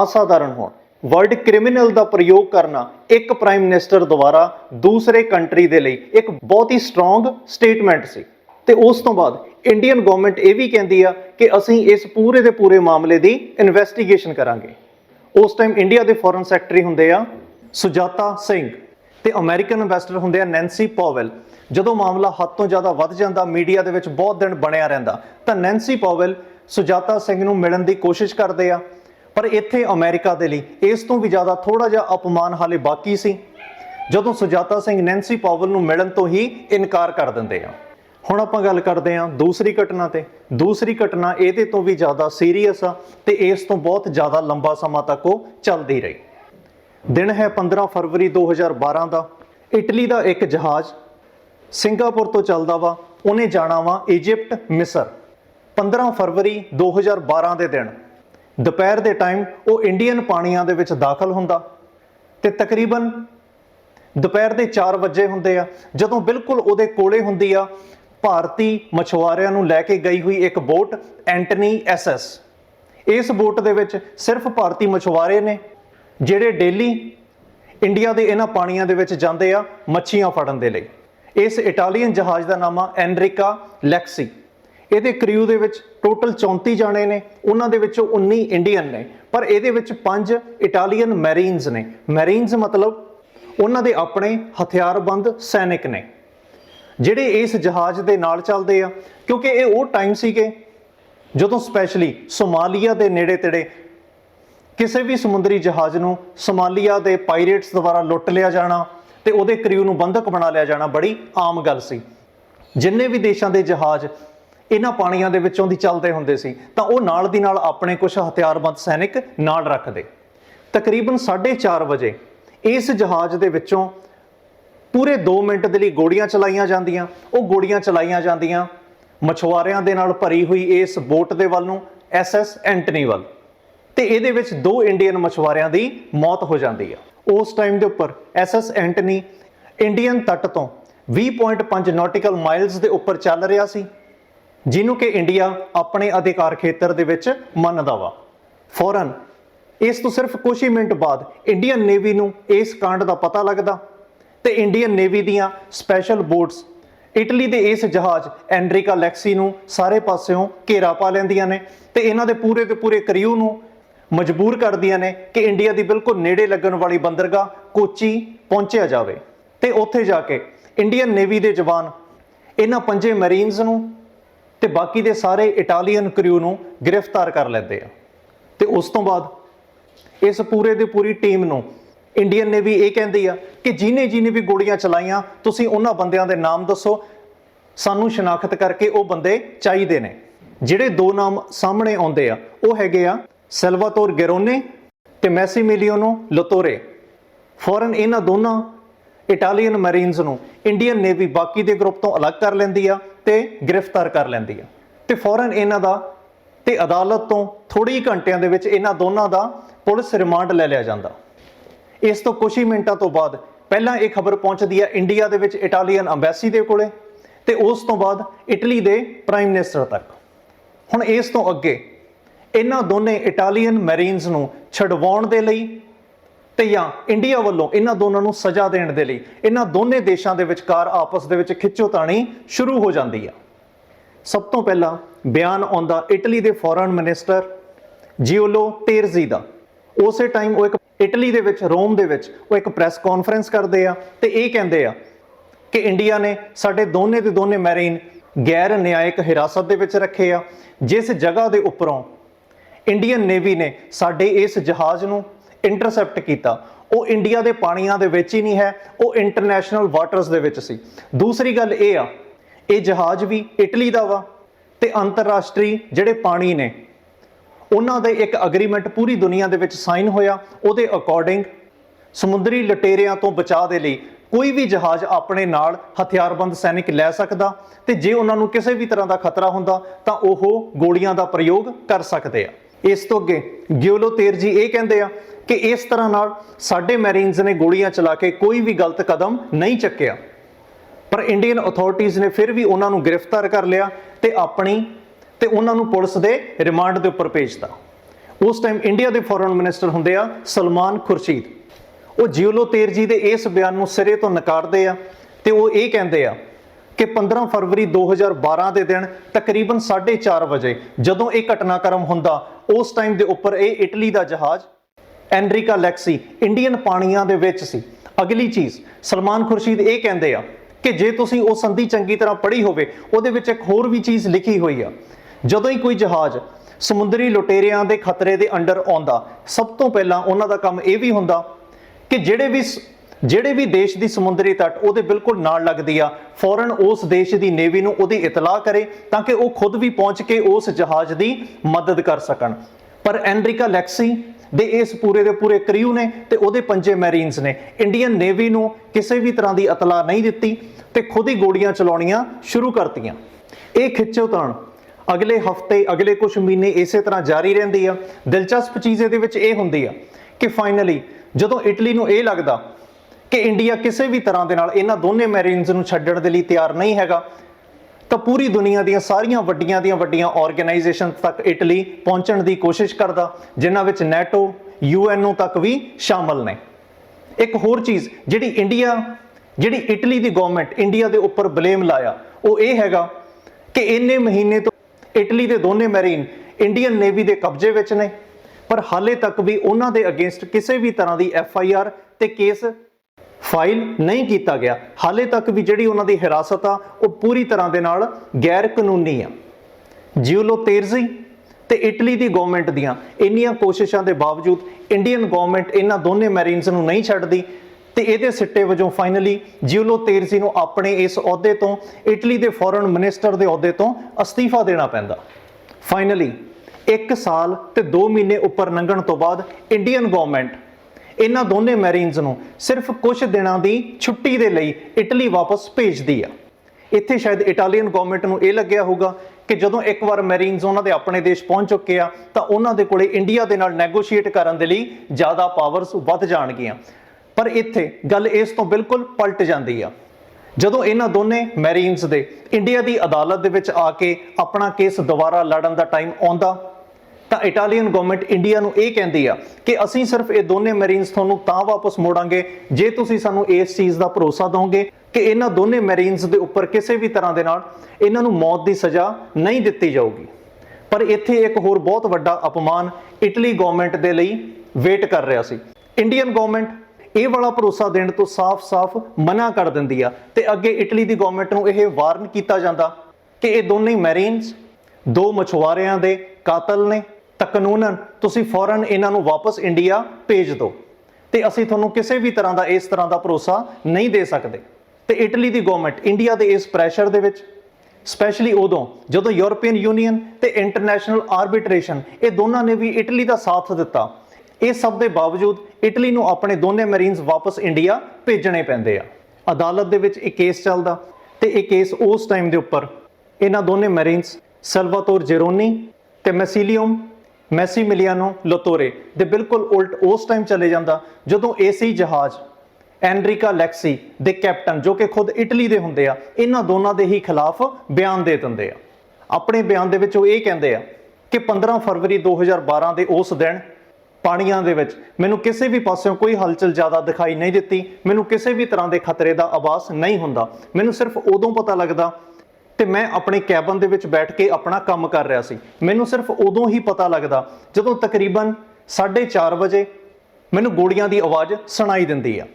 ਅਸਾਧਾਰਨ ਹੋਣ। ਵਰਡ ਕ੍ਰਿਮੀਨਲ ਦਾ ਪ੍ਰਯੋਗ ਕਰਨਾ ਇੱਕ ਪ੍ਰਾਈਮ ਮਿਨਿਸਟਰ ਦੁਆਰਾ ਦੂਸਰੇ ਕੰਟਰੀ ਦੇ ਲਈ ਇੱਕ ਬਹੁਤ ਹੀ ਸਟਰੋਂਗ ਸਟੇਟਮੈਂਟ ਸੀ। ਤੇ ਉਸ ਤੋਂ ਬਾਅਦ ਇੰਡੀਅਨ ਗਵਰਨਮੈਂਟ ਇਹ ਵੀ ਕਹਿੰਦੀ ਆ ਕਿ ਅਸੀਂ ਇਸ ਪੂਰੇ ਦੇ ਪੂਰੇ ਮਾਮਲੇ ਦੀ ਇਨਵੈਸਟੀਗੇਸ਼ਨ ਕਰਾਂਗੇ। ਉਸ ਟਾਈਮ ਇੰਡੀਆ ਦੇ ਫੋਰਨ ਸੈਕਟਰੀ ਹੁੰਦੇ ਆ ਸੁਜਾਤਾ ਸਿੰਘ। ਤੇ ਅਮਰੀਕਨ ਇਨਵੈਸਟਰ ਹੁੰਦੇ ਆ ਨੈਂਸੀ ਪੋਵਲ। ਜਦੋਂ ਮਾਮਲਾ ਹੱਦ ਤੋਂ ਜ਼ਿਆਦਾ ਵੱਧ ਜਾਂਦਾ, ਮੀਡੀਆ ਦੇ ਵਿੱਚ ਬਹੁਤ ਦਿਨ ਬਣਿਆ ਰਹਿੰਦਾ, ਤਾਂ ਨੈਂਸੀ ਪੋਵਲ ਸੁਜਾਤਾ ਸਿੰਘ ਨੂੰ ਮਿਲਣ ਦੀ ਕੋਸ਼ਿਸ਼ ਕਰਦੇ ਆ। ਪਰ ਇੱਥੇ ਅਮਰੀਕਾ ਦੇ ਲਈ ਇਸ ਤੋਂ ਵੀ ਜ਼ਿਆਦਾ ਥੋੜਾ ਜਿਹਾ ਅਪਮਾਨ ਹਾਲੇ ਬਾਕੀ ਸੀ। ਜਦੋਂ ਸੁਜਾਤਾ ਸਿੰਘ ਨੈਂਸੀ ਪਾਵਲ ਨੂੰ ਮਿਲਣ ਤੋਂ ਹੀ ਇਨਕਾਰ ਕਰ ਦਿੰਦੇ ਆ। ਹੁਣ ਆਪਾਂ ਗੱਲ ਕਰਦੇ ਹਾਂ ਦੂਸਰੀ ਘਟਨਾ ਤੇ। ਦੂਸਰੀ ਘਟਨਾ ਇਹਦੇ ਤੋਂ ਵੀ ਜ਼ਿਆਦਾ ਸੀਰੀਅਸ ਆ ਤੇ ਇਸ ਤੋਂ ਬਹੁਤ ਜ਼ਿਆਦਾ ਲੰਬਾ ਸਮਾਂ ਤੱਕ ਉਹ ਚੱਲਦੀ ਰਹੀ। ਦਿਨ ਹੈ 15 ਫਰਵਰੀ 2012 ਦਾ। ਇਟਲੀ ਦਾ ਇੱਕ ਜਹਾਜ਼, ਸਿੰਗਾਪੁਰ ਤੋਂ ਚੱਲਦਾ ਵਾ, ਉਹਨੇ ਜਾਣਾ ਵਾ ਇਜਿਪਟ, ਮਿਸਰ। 15 ਫਰਵਰੀ 2012 ਦੇ ਦਿਨ, ਦੁਪਹਿਰ ਦੇ ਟਾਈਮ ਉਹ ਇੰਡੀਅਨ ਪਾਣੀਆਂ ਦੇ ਵਿੱਚ ਦਾਖਲ ਹੁੰਦਾ ਤੇ ਤਕਰੀਬਨ ਦੁਪਹਿਰ ਦੇ 4 ਵਜੇ ਹੁੰਦੇ ਆ, ਜਦੋਂ ਬਿਲਕੁਲ ਉਹਦੇ ਕੋਲੇ ਹੁੰਦੀ ਆ, ਭਾਰਤੀ ਮਛੁਆਰਿਆਂ ਨੂੰ ਲੈ ਕੇ ਗਈ ਹੋਈ ਇੱਕ ਬੋਟ, ਐਂਟਨੀ ਐਸਐਸ ਇਸ ਬੋਟ ਦੇ ਵਿੱਚ ਸਿਰਫ ਭਾਰਤੀ ਮਛੁਆਰੇ ਨੇ ਜਿਹੜੇ ਡੇਲੀ ਇੰਡੀਆ ਦੇ ਇਹਨਾਂ ਪਾਣੀਆਂ ਦੇ ਵਿੱਚ ਜਾਂਦੇ ਆ ਮੱਛੀਆਂ ਫੜਨ ਦੇ ਲਈ। ਇਸ ਇਟਾਲੀਅਨ ਜਹਾਜ਼ ਦਾ ਨਾਮ ਆ ਐਨਰਿਕਾ ਲੈਕਸੀ। ਇਹਦੇ ਕ੍ਰਿਊ ਦੇ ਵਿੱਚ ਟੋਟਲ 34 ਜਾਣੇ ਨੇ, ਉਹਨਾਂ ਦੇ ਵਿੱਚੋਂ 19 ਇੰਡੀਅਨ ਨੇ। ਪਰ ਇਹਦੇ ਵਿੱਚ 5 ਇਟਾਲੀਅਨ ਮੈਰੀਨਸ ਨੇ। ਮੈਰੀਨਸ ਮਤਲਬ ਉਹਨਾਂ ਦੇ ਆਪਣੇ ਹਥਿਆਰਬੰਦ ਸੈਨਿਕ ਨੇ, ਜਿਹੜੇ ਇਸ ਜਹਾਜ਼ ਦੇ ਨਾਲ ਚੱਲਦੇ ਆ। ਕਿਉਂਕਿ ਇਹ ਉਹ ਟਾਈਮ ਸੀਗੇ ਜਦੋਂ ਸਪੈਸ਼ਲੀ ਸੋਮਾਲੀਆ ਦੇ ਨੇੜੇ ਤੇੜੇ ਕਿਸੇ ਵੀ ਸਮੁੰਦਰੀ ਜਹਾਜ਼ ਨੂੰ ਸੋਮਾਲੀਆ ਦੇ ਪਾਇਰੇਟਸ ਦੁਆਰਾ ਲੁੱਟ ਲਿਆ ਜਾਣਾ ਤੇ ਉਹਦੇ ਕ੍ਰਿਊ ਨੂੰ ਬੰਧਕ ਬਣਾ ਲਿਆ ਜਾਣਾ ਬੜੀ ਆਮ ਗੱਲ ਸੀ। ਜਿੰਨੇ ਵੀ ਦੇਸ਼ਾਂ ਦੇ ਜਹਾਜ਼ ਇਹਨਾਂ ਪਾਣੀਆਂ ਦੇ ਵਿੱਚੋਂ ਦੀ ਚੱਲਦੇ ਹੁੰਦੇ ਸੀ, ਤਾਂ ਉਹ ਨਾਲ ਦੀ ਨਾਲ ਆਪਣੇ ਕੁਝ ਹਥਿਆਰਬੰਦ ਸੈਨਿਕ ਨਾਲ ਰੱਖਦੇ। ਤਕਰੀਬਨ 4:30 ਵਜੇ ਇਸ ਜਹਾਜ਼ ਦੇ ਵਿੱਚੋਂ ਪੂਰੇ 2 ਮਿੰਟ ਦੇ ਲਈ ਗੋਲੀਆਂ ਚਲਾਈਆਂ ਜਾਂਦੀਆਂ, ਉਹ ਗੋਲੀਆਂ ਚਲਾਈਆਂ ਜਾਂਦੀਆਂ, ਮਛੁਆਰਿਆਂ ਦੇ ਨਾਲ ਭਰੀ ਹੋਈ ਇਸ ਬੋਟ ਦੇ ਵੱਲ ਨੂੰ ਐਸਐਸ ਐਂਟਨੀ ਵੱਲ। ਤੇ ਇਹਦੇ ਵਿੱਚ ਦੋ ਇੰਡੀਅਨ ਮਛੁਆਰਿਆਂ ਦੀ ਮੌਤ ਹੋ ਜਾਂਦੀ ਆ। ਉਸ ਟਾਈਮ ਦੇ ਉੱਪਰ ਐਸਐਸ ਐਂਟਨੀ ਇੰਡੀਅਨ ਤੱਟ ਤੋਂ 20.5 ਨੌਟੀਕਲ ਮਾਈਲਸ ਦੇ ਉੱਪਰ ਚੱਲ ਰਿਹਾ ਸੀ, ਜਿਹਨੂੰ ਕਿ ਇੰਡੀਆ ਆਪਣੇ ਅਧਿਕਾਰ ਖੇਤਰ ਦੇ ਵਿੱਚ ਮੰਨਦਾ ਵਾ। ਫੌਰਨ ਇਸ ਤੋਂ ਸਿਰਫ ਕੁਝ ਹੀ ਮਿੰਟ ਬਾਅਦ ਇੰਡੀਅਨ ਨੇਵੀ ਨੂੰ ਇਸ ਕਾਂਡ ਦਾ ਪਤਾ ਲੱਗਦਾ ਤੇ ਇੰਡੀਅਨ ਨੇਵੀ ਦੀਆਂ ਸਪੈਸ਼ਲ ਬੋਟਸ ਇਟਲੀ ਦੇ ਇਸ ਜਹਾਜ਼ ਐਂਡਰੀਕਾ ਲੈਕਸੀ ਨੂੰ ਸਾਰੇ ਪਾਸਿਓਂ ਘੇਰਾ ਪਾ ਲੈਂਦੀਆਂ ਨੇ ਤੇ ਇਹਨਾਂ ਦੇ ਪੂਰੇ ਦੇ ਪੂਰੇ ਕਰਿਊ ਨੂੰ ਮਜਬੂਰ ਕਰਦੀਆਂ ਨੇ ਕਿ ਇੰਡੀਆ ਦੀ ਬਿਲਕੁਲ ਨੇੜੇ ਲੱਗਣ ਵਾਲੀ ਬੰਦਰਗਾਹ ਕੋਚੀ ਪਹੁੰਚਿਆ ਜਾਵੇ। ਤੇ ਉੱਥੇ ਜਾ ਕੇ ਇੰਡੀਅਨ ਨੇਵੀ ਦੇ ਜਵਾਨ, ਇਹਨਾਂ ਪੰਜੇ ਮਰੀਨਸ ਨੂੰ ਤੇ ਬਾਕੀ ਦੇ ਸਾਰੇ ਇਟਾਲੀਅਨ ਕ੍ਰਿਊ ਨੂੰ ਗ੍ਰਿਫਤਾਰ ਕਰ ਲੈਂਦੇ ਆ। ਤੇ ਉਸ ਤੋਂ ਬਾਅਦ ਇਸ ਪੂਰੇ ਦੀ ਪੂਰੀ ਟੀਮ ਨੂੰ ਇੰਡੀਅਨ ਨੇਵੀ ਇਹ ਕਹਿੰਦੀ ਆ ਕਿ ਜਿਹਨੇ ਜਿਹਨੇ ਵੀ ਗੋਲੀਆਂ ਚਲਾਈਆਂ, ਤੁਸੀਂ ਉਹਨਾਂ ਬੰਦਿਆਂ ਦੇ ਨਾਮ ਦੱਸੋ। ਸਾਨੂੰ ਸ਼ਨਾਖਤ ਕਰਕੇ ਉਹ ਬੰਦੇ ਚਾਹੀਦੇ ਨੇ। ਜਿਹੜੇ ਦੋ ਨਾਮ ਸਾਹਮਣੇ ਆਉਂਦੇ ਆ, ਉਹ ਹੈਗੇ ਆ ਸੈਲਵਾਤੋਰ ਗੈਰੋਨੇ ਤੇ ਮੈਸੀਮਿਲੀਓਨੋ ਲਤੋਰੇ। ਫੌਰਨ ਇਹਨਾਂ ਦੋਨਾਂ ਇਟਾਲੀਅਨ ਮੈਰੀਨਸ ਨੂੰ ਇੰਡੀਅਨ ਨੇਵੀ ਬਾਕੀ ਦੇ ਗਰੁੱਪ ਤੋਂ ਅਲੱਗ ਕਰ ਲੈਂਦੀ ਆ ਤੇ ਗ੍ਰਿਫਤਾਰ ਕਰ ਲੈਂਦੀ ਆ। ਤੇ ਫੌਰਨ ਇਹਨਾਂ ਦਾ ਤੇ ਅਦਾਲਤ ਤੋਂ ਥੋੜੀ ਘੰਟਿਆਂ ਦੇ ਵਿੱਚ ਇਹਨਾਂ ਦੋਨਾਂ ਦਾ ਪੁਲਿਸ ਰਿਮਾਂਡ ਲੈ ਲਿਆ ਜਾਂਦਾ। ਇਸ ਤੋਂ ਕੁਝ ਹੀ ਮਿੰਟਾਂ ਤੋਂ ਬਾਅਦ ਪਹਿਲਾਂ ਇਹ ਖਬਰ ਪਹੁੰਚਦੀ ਹੈ ਇੰਡੀਆ ਦੇ ਵਿੱਚ ਇਟਾਲੀਅਨ ਅੰਬੈਸੀ ਦੇ ਕੋਲੇ ਤੇ ਉਸ ਤੋਂ ਬਾਅਦ ਇਟਲੀ ਦੇ ਪ੍ਰਾਈਮ ਮਿਨਿਸਟਰ ਤੱਕ। ਹੁਣ ਇਸ ਤੋਂ ਅੱਗੇ ਇਹਨਾਂ ਦੋਨੇ ਇਟਾਲੀਅਨ ਮੈਰੀਨਸ ਨੂੰ ਛਡਵਾਉਣ ਦੇ ਲਈ ਤੇ ਜਾਂ ਇੰਡੀਆ ਵੱਲੋਂ ਇਹਨਾਂ ਦੋਨਾਂ ਨੂੰ ਸਜ਼ਾ ਦੇਣ ਦੇ ਲਈ। ਇਹਨਾਂ ਦੋਨੇ ਦੇਸ਼ਾਂ ਦੇ ਵਿਚਕਾਰ ਆਪਸ ਦੇ ਵਿੱਚ ਖਿੱਚੋਤਾਣੀ ਸ਼ੁਰੂ ਹੋ ਜਾਂਦੀ ਆ। ਸਭ ਤੋਂ ਪਹਿਲਾਂ ਬਿਆਨ ਆਉਂਦਾ ਇਟਲੀ ਦੇ ਫੋਰਨ ਮਿਨਿਸਟਰ ਜੀਓਲੋ ਟੇਰਜ਼ੀ ਦਾ। ਉਸੇ ਟਾਈਮ ਉਹ ਇੱਕ ਇਟਲੀ ਦੇ ਵਿੱਚ, ਰੋਮ ਦੇ ਵਿੱਚ ਉਹ ਇੱਕ ਪ੍ਰੈਸ ਕਾਨਫਰੰਸ ਕਰਦੇ ਆ ਤੇ ਇਹ ਕਹਿੰਦੇ ਆ ਕਿ ਇੰਡੀਆ ਨੇ ਸਾਡੇ ਦੋਨੇ ਦੇ ਦੋਨੇ ਮੈਰੀਨ ਗੈਰ ਨਿਆਇਕ ਹਿਰਾਸਤ ਦੇ ਵਿੱਚ ਰੱਖੇ ਆ। ਜਿਸ ਜਗ੍ਹਾ ਦੇ ਉੱਪਰੋਂ ਇੰਡੀਅਨ ਨੇਵੀ ਨੇ ਸਾਡੇ ਇਸ ਜਹਾਜ਼ ਨੂੰ ਇੰਟਰਸੈਪਟ ਕੀਤਾ। ਉਹ ਇੰਡੀਆ ਦੇ ਪਾਣੀਆਂ ਦੇ ਵਿੱਚ ਹੀ ਨਹੀਂ ਹੈ, ਉਹ ਇੰਟਰਨੈਸ਼ਨਲ ਵਾਟਰਸ ਦੇ ਵਿੱਚ ਸੀ। ਦੂਸਰੀ ਗੱਲ ਇਹ ਆ, ਇਹ ਜਹਾਜ਼ ਵੀ ਇਟਲੀ ਦਾ ਵਾ ਤੇ ਅੰਤਰਰਾਸ਼ਟਰੀ ਜਿਹੜੇ ਪਾਣੀ ਨੇ, ਉਹਨਾਂ ਦੇ ਇੱਕ ਅਗਰੀਮੈਂਟ ਪੂਰੀ ਦੁਨੀਆ ਦੇ ਵਿੱਚ ਸਾਈਨ ਹੋਇਆ, ਉਹਦੇ ਅਕੋਰਡਿੰਗ ਸਮੁੰਦਰੀ ਲਟੇਰਿਆਂ ਤੋਂ ਬਚਾਅ ਦੇ ਲਈ ਕੋਈ ਵੀ ਜਹਾਜ਼ ਆਪਣੇ ਨਾਲ ਹਥਿਆਰਬੰਦ ਸੈਨਿਕ ਲੈ ਸਕਦਾ ਤੇ ਜੇ ਉਹਨਾਂ ਨੂੰ ਕਿਸੇ ਵੀ ਤਰ੍ਹਾਂ ਦਾ ਖਤਰਾ ਹੁੰਦਾ ਤਾਂ ਉਹ ਗੋਲੀਆਂ ਦਾ ਪ੍ਰਯੋਗ ਕਰ ਸਕਦੇ ਆ। ਇਸ ਤੋਂ ਅੱਗੇ ਗਿਓਲੋ ਤੇਰ ਜੀ ਇਹ ਕਹਿੰਦੇ ਆ ਕਿ ਇਸ ਤਰ੍ਹਾਂ ਨਾਲ ਸਾਡੇ ਮੈਰੀਨਸ ਨੇ ਗੋਲੀਆਂ ਚਲਾ ਕੇ ਕੋਈ ਵੀ ਗਲਤ ਕਦਮ ਨਹੀਂ ਚੱਕਿਆ। ਪਰ ਇੰਡੀਅਨ ਅਥਾਰਟੀਆਂ ਨੇ ਫਿਰ ਵੀ ਉਹਨਾਂ ਨੂੰ ਗ੍ਰਿਫਤਾਰ ਕਰ ਲਿਆ ਤੇ ਆਪਣੀ ਤੇ ਉਹਨਾਂ ਨੂੰ ਪੁਲਿਸ ਦੇ ਰਿਮਾਂਡ ਦੇ ਉੱਪਰ ਭੇਜਤਾ। ਉਸ ਟਾਈਮ ਇੰਡੀਆ ਦੇ ਫੋਰਨ ਮਿਨਿਸਟਰ ਹੁੰਦੇ ਆ ਸਲਮਾਨ ਖੁਰਸ਼ੀਦ। ਉਹ ਜਿਓਲੋ ਤੇਰ ਜੀ ਦੇ ਇਸ ਬਿਆਨ ਨੂੰ ਸਿਰੇ ਤੋਂ ਨਕਾਰਦੇ ਆ ਤੇ ਉਹ ਇਹ ਕਹਿੰਦੇ ਆ ਕਿ 15 ਫਰਵਰੀ 2012 ਦੇ ਦਿਨ ਤਕਰੀਬਨ 4:30 ਵਜੇ ਜਦੋਂ ਇਹ ਘਟਨਾਕ੍ਰਮ ਹੁੰਦਾ, ਉਸ ਟਾਈਮ ਦੇ ਉੱਪਰ ਇਹ ਇਟਲੀ ਦਾ ਜਹਾਜ਼ ਐਨਰੀਕਾ ਲੈਕਸੀ ਇੰਡੀਅਨ ਪਾਣੀਆਂ ਦੇ ਵਿੱਚ ਸੀ। ਅਗਲੀ ਚੀਜ਼, ਸਲਮਾਨ ਖੁਰਸ਼ੀਦ ਇਹ ਕਹਿੰਦੇ ਆ ਕਿ ਜੇ ਤੁਸੀਂ ਉਹ ਸੰਧੀ ਚੰਗੀ ਤਰ੍ਹਾਂ ਪੜ੍ਹੀ ਹੋਵੇ, ਉਹਦੇ ਵਿੱਚ ਇੱਕ ਹੋਰ ਵੀ ਚੀਜ਼ ਲਿਖੀ ਹੋਈ ਆ। ਜਦੋਂ ਹੀ ਕੋਈ ਜਹਾਜ਼ ਸਮੁੰਦਰੀ ਲੁਟੇਰਿਆਂ ਦੇ ਖਤਰੇ ਦੇ ਅੰਡਰ ਆਉਂਦਾ, ਸਭ ਤੋਂ ਪਹਿਲਾਂ ਉਹਨਾਂ ਦਾ ਕੰਮ ਇਹ ਵੀ ਹੁੰਦਾ ਕਿ ਜਿਹੜੇ ਵੀ ਸ- ਜਿਹੜੇ ਵੀ ਦੇਸ਼ ਦੀ ਸਮੁੰਦਰੀ ਤੱਟ ਉਹਦੇ ਬਿਲਕੁਲ ਨਾਲ ਲੱਗਦੀ ਆ, ਫੌਰਨ ਉਸ ਦੇਸ਼ ਦੀ ਨੇਵੀ ਨੂੰ ਉਹਦੀ ਇਤਲਾਹ ਕਰੇ ਤਾਂ ਕਿ ਉਹ ਖੁਦ ਵੀ ਪਹੁੰਚ ਕੇ ਉਸ ਜਹਾਜ਼ ਦੀ ਮਦਦ ਕਰ ਸਕਣ। ਪਰ ਐਨਰੀਕਾ ਲੈਕਸੀ ਦੇ ਇਸ ਪੂਰੇ ਦੇ ਪੂਰੇ ਕਰਿਊ ਨੇ ਤੇ ਉਹਦੇ ਪੰਜੇ ਮੈਰੀਨਸ ਨੇ। ਇੰਡੀਅਨ ਨੇਵੀ ਨੂੰ ਕਿਸੇ ਵੀ ਤਰ੍ਹਾਂ ਦੀ ਇਤਲਾਹ ਨਹੀਂ ਦਿੱਤੀ ਤੇ ਖੁਦ ਹੀ ਗੋਲੀਆਂ ਚਲਾਉਣੀਆਂ ਸ਼ੁਰੂ ਕਰਤੀਆਂ। ਇਹ ਖਿੱਚੋਤਾਣ ਅਗਲੇ ਹਫ਼ਤੇ, ਅਗਲੇ ਕੁਝ ਮਹੀਨੇ ਇਸੇ ਤਰ੍ਹਾਂ ਜਾਰੀ ਰਹਿੰਦੀ ਆ। ਦਿਲਚਸਪ ਚੀਜ਼ ਇਹਦੇ ਵਿੱਚ ਇਹ ਹੁੰਦੀ ਆ ਕਿ ਫਾਈਨਲੀ ਜਦੋਂ ਇਟਲੀ ਨੂੰ ਇਹ ਲੱਗਦਾ ਕਿ ਇੰਡੀਆ ਕਿਸੇ ਵੀ ਤਰ੍ਹਾਂ ਦੇ ਨਾਲ ਇਹਨਾਂ ਦੋਨੇ ਮੈਰੀਨਸ ਨੂੰ ਛੱਡਣ ਦੇ ਲਈ ਤਿਆਰ ਨਹੀਂ ਹੈਗਾ। ਤਾਂ ਪੂਰੀ ਦੁਨੀਆ ਦੀਆਂ ਸਾਰੀਆਂ ਵੱਡੀਆਂ ਦੀਆਂ ਵੱਡੀਆਂ ਆਰਗੇਨਾਈਜੇਸ਼ਨ ਤੱਕ ਇਟਲੀ ਪਹੁੰਚਣ ਦੀ ਕੋਸ਼ਿਸ਼ ਕਰਦਾ, ਜਿਨ੍ਹਾਂ ਵਿੱਚ ਨੈਟੋ ਯੂਐਨਓ ਤੱਕ ਵੀ ਸ਼ਾਮਲ ਨੇ। ਇੱਕ ਹੋਰ ਚੀਜ਼, ਜਿਹੜੀ ਇੰਡੀਆ, ਜਿਹੜੀ ਇਟਲੀ ਦੀ ਗਵਰਨਮੈਂਟ ਇੰਡੀਆ ਦੇ ਉੱਪਰ ਬਲੇਮ ਲਾਇਆ, ਉਹ ਇਹ ਹੈਗਾ ਕਿ ਇੰਨੇ ਮਹੀਨੇ ਤੋਂ ਇਟਲੀ ਦੇ ਦੋਨੇ ਮੈਰੀਨ ਇੰਡੀਅਨ ਨੇਵੀ ਦੇ ਕਬਜ਼ੇ ਵਿੱਚ ਨੇ, ਪਰ ਹਾਲੇ ਤੱਕ ਵੀ ਉਹਨਾਂ ਦੇ ਅਗੇਂਸਟ ਕਿਸੇ ਵੀ ਤਰ੍ਹਾਂ ਦੀ ਐਫ ਆਈ ਆਰ ਤੇ ਕੇਸ ਫਾਈਲ ਨਹੀਂ ਕੀਤਾ ਗਿਆ। ਹਾਲੇ ਤੱਕ ਵੀ ਜਿਹੜੀ ਉਹਨਾਂ ਦੀ ਹਿਰਾਸਤ ਆ, ਉਹ ਪੂਰੀ ਤਰ੍ਹਾਂ ਦੇ ਨਾਲ ਗੈਰ ਕਾਨੂੰਨੀ ਆ ਜਿਊਲੋ ਤੇਰਜ਼ੀ ਤੇ ਇਟਲੀ ਦੀ ਗਵਰਨਮੈਂਟ ਦੀਆਂ ਇੰਨੀਆਂ ਕੋਸ਼ਿਸ਼ਾਂ ਦੇ ਬਾਵਜੂਦ ਇੰਡੀਅਨ ਗਵਰਨਮੈਂਟ ਇਹਨਾਂ ਦੋਨੇ ਮੈਰੀਨਸ ਨੂੰ ਨਹੀਂ ਛੱਡਦੀ ਤੇ ਇਹਦੇ ਸਿੱਟੇ ਵਜੋਂ ਫਾਈਨਲੀ ਜਿਊਲੋ ਤੇਰਜ਼ੀ ਨੂੰ ਆਪਣੇ ਇਸ ਅਹੁਦੇ ਤੋਂ, ਇਟਲੀ ਦੇ ਫੋਰਨ ਮਿਨਿਸਟਰ ਦੇ ਅਹੁਦੇ ਤੋਂ ਅਸਤੀਫਾ ਦੇਣਾ ਪੈਂਦਾ। ਫਾਈਨਲੀ 1 ਸਾਲ ਤੇ 2 ਮਹੀਨੇ ਉੱਪਰ ਲੰਘਣ ਤੋਂ ਬਾਅਦ ਇੰਡੀਅਨ ਗਵਰਨਮੈਂਟ ਇਹਨਾਂ ਦੋਨੇ ਮੈਰੀਨਸ ਨੂੰ ਸਿਰਫ ਕੁਝ ਦਿਨਾਂ ਦੀ ਛੁੱਟੀ ਦੇ ਲਈ ਇਟਲੀ ਵਾਪਸ ਭੇਜਦੀ ਆ। ਇੱਥੇ ਸ਼ਾਇਦ ਇਟਾਲੀਅਨ ਗਵਰਨਮੈਂਟ ਨੂੰ ਇਹ ਲੱਗਿਆ ਹੋਊਗਾ ਕਿ ਜਦੋਂ ਇੱਕ ਵਾਰ ਮੈਰੀਨਸ ਉਹਨਾਂ ਦੇ ਆਪਣੇ ਦੇਸ਼ ਪਹੁੰਚ ਚੁੱਕੇ ਆ, ਤਾਂ ਉਹਨਾਂ ਦੇ ਕੋਲੇ ਇੰਡੀਆ ਦੇ ਨਾਲ ਨੈਗੋਸ਼ੀਏਟ ਕਰਨ ਦੇ ਲਈ ਜ਼ਿਆਦਾ ਪਾਵਰਸ ਵੱਧ ਜਾਣਗੀਆਂ। ਪਰ ਇੱਥੇ ਗੱਲ ਇਸ ਤੋਂ ਬਿਲਕੁਲ ਪਲਟ ਜਾਂਦੀ ਆ। ਜਦੋਂ ਇਹਨਾਂ ਦੋਨੇ ਮੈਰੀਨਸ ਦੇ ਇੰਡੀਆ ਦੀ ਅਦਾਲਤ ਦੇ ਵਿੱਚ ਆ ਕੇ ਆਪਣਾ ਕੇਸ ਦੁਬਾਰਾ ਲੜਨ ਦਾ ਟਾਈਮ ਆਉਂਦਾ ਤਾਂ ਇਟਾਲੀਅਨ ਗਵਰਨਮੈਂਟ ਇੰਡੀਆ ਨੂੰ ਇਹ ਕਹਿੰਦੀ ਆ ਕਿ ਅਸੀਂ ਸਿਰਫ ਇਹ ਦੋਨੇ ਮੈਰੀਨਸ ਤੁਹਾਨੂੰ ਤਾਂ ਵਾਪਸ ਮੋੜਾਂਗੇ ਜੇ ਤੁਸੀਂ ਸਾਨੂੰ ਇਸ ਚੀਜ਼ ਦਾ ਭਰੋਸਾ ਦਿਓਗੇ ਕਿ ਇਹਨਾਂ ਦੋਨੇ ਮੈਰੀਨਸ ਦੇ ਉੱਪਰ ਕਿਸੇ ਵੀ ਤਰ੍ਹਾਂ ਦੇ ਨਾਲ ਇਹਨਾਂ ਨੂੰ ਮੌਤ ਦੀ ਸਜ਼ਾ ਨਹੀਂ ਦਿੱਤੀ ਜਾਊਗੀ। ਪਰ ਇੱਥੇ ਇੱਕ ਹੋਰ ਬਹੁਤ ਵੱਡਾ ਅਪਮਾਨ ਇਟਲੀ ਗਵਰਨਮੈਂਟ ਦੇ ਲਈ ਵੇਟ ਕਰ ਰਿਹਾ ਸੀ। ਇੰਡੀਅਨ ਗਵਰਨਮੈਂਟ ਇਹ ਵਾਲਾ ਭਰੋਸਾ ਦੇਣ ਤੋਂ ਸਾਫ਼-ਸਾਫ਼ ਮਨਾ ਕਰ ਦਿੰਦੀ ਆ ਤੇ ਅੱਗੇ ਇਟਲੀ ਦੀ ਗਵਰਨਮੈਂਟ ਨੂੰ ਇਹ ਵਾਰਨ ਕੀਤਾ ਜਾਂਦਾ ਕਿ ਇਹ ਦੋਨੇ ਮੈਰੀਨਸ ਦੋ ਮਛੁਆਰਿਆਂ ਦੇ ਕਾਤਲ ਨੇ ਤਾਂ ਕਾਨੂੰਨਨ ਤੁਸੀਂ ਫੌਰਨ ਇਹਨਾਂ ਨੂੰ ਵਾਪਸ ਇੰਡੀਆ ਭੇਜ ਦਿਓ। ਤੇ ਅਸੀਂ ਤੁਹਾਨੂੰ ਕਿਸੇ ਵੀ ਤਰ੍ਹਾਂ ਦਾ, ਇਸ ਤਰ੍ਹਾਂ ਦਾ ਭਰੋਸਾ ਨਹੀਂ ਦੇ ਸਕਦੇ। ਤੇ ਇਟਲੀ ਦੀ ਗਵਰਨਮੈਂਟ ਇੰਡੀਆ ਦੇ ਇਸ ਪ੍ਰੈਸ਼ਰ ਦੇ ਵਿੱਚ ਸਪੈਸ਼ਲੀ ਉਦੋਂ ਜਦੋਂ ਯੂਰਪੀਅਨ ਯੂਨੀਅਨ ਤੇ ਇੰਟਰਨੈਸ਼ਨਲ ਆਰਬਿਟ੍ਰੇਸ਼ਨ ਇਹ ਦੋਨਾਂ ਨੇ ਵੀ ਇਟਲੀ ਦਾ ਸਾਥ ਦਿੱਤਾ। ਇਹ ਸਭ ਦੇ ਬਾਵਜੂਦ ਇਟਲੀ ਨੂੰ ਆਪਣੇ ਦੋਨੇ ਮੈਰੀਨਸ ਵਾਪਸ ਇੰਡੀਆ ਭੇਜਣੇ ਪੈਂਦੇ ਆ। ਅਦਾਲਤ ਦੇ ਵਿੱਚ ਇਹ ਕੇਸ ਚੱਲਦਾ। ਤੇ ਇਹ ਕੇਸ ਉਸ ਟਾਈਮ ਦੇ ਉੱਪਰ ਇਹਨਾਂ ਦੋਨੇ ਮੈਰੀਨਸ ਸਲਵਾਤੋਰ ਜੇਰੋਨੀ ਤੇ ਮੈਸੀਲੀਅਮ ਮੈਸੀ ਮੈਸੀਮਿਲੀਆਨੋ ਲੋਤੋਰੇ ਦੇ ਬਿਲਕੁਲ ਉਲਟ ਉਸ ਟਾਈਮ ਚਲੇ ਜਾਂਦਾ ਜਦੋਂ ਏਸੀ ਜਹਾਜ਼। ਐਨਰੀਕਾ ਲੈਕਸੀ ਦੇ ਕੈਪਟਨ ਜੋ ਕਿ ਖੁਦ ਇਟਲੀ ਦੇ ਹੁੰਦੇ ਆ, ਇਹਨਾਂ ਦੋਨਾਂ ਦੇ ਹੀ ਖਿਲਾਫ ਬਿਆਨ ਦੇ ਦਿੰਦੇ ਆ। ਆਪਣੇ ਬਿਆਨ ਦੇ ਵਿੱਚ ਉਹ ਇਹ ਕਹਿੰਦੇ ਆ ਕਿ 15 ਫਰਵਰੀ 2012 ਦੇ ਉਸ ਦਿਨ ਪਾਣੀਆਂ ਦੇ ਵਿੱਚ ਮੈਨੂੰ ਕਿਸੇ ਵੀ ਪਾਸਿਓਂ ਕੋਈ ਹਲਚਲ ਜ਼ਿਆਦਾ ਦਿਖਾਈ ਨਹੀਂ ਦਿੱਤੀ, ਮੈਨੂੰ ਕਿਸੇ ਵੀ ਤਰ੍ਹਾਂ ਦੇ ਖਤਰੇ ਦਾ ਆਭਾਸ ਨਹੀਂ ਹੁੰਦਾ। ਮੈਨੂੰ ਸਿਰਫ ਉਦੋਂ ਪਤਾ ਲੱਗਦਾ ਤੇ ਮੈਂ ਆਪਣੇ ਕੈਬਨ ਦੇ ਵਿੱਚ ਬੈਠ ਕੇ ਆਪਣਾ ਕੰਮ ਕਰ ਰਿਹਾ ਸੀ। ਮੈਨੂੰ ਸਿਰਫ ਉਦੋਂ ਹੀ ਪਤਾ ਲੱਗਦਾ ਜਦੋਂ ਤਕਰੀਬਨ 4:30 ਵਜੇ ਮੈਨੂੰ ਗੋਲੀਆਂ ਦੀ ਆਵਾਜ਼ ਸੁਣਾਈ ਦਿੰਦੀ ਆ।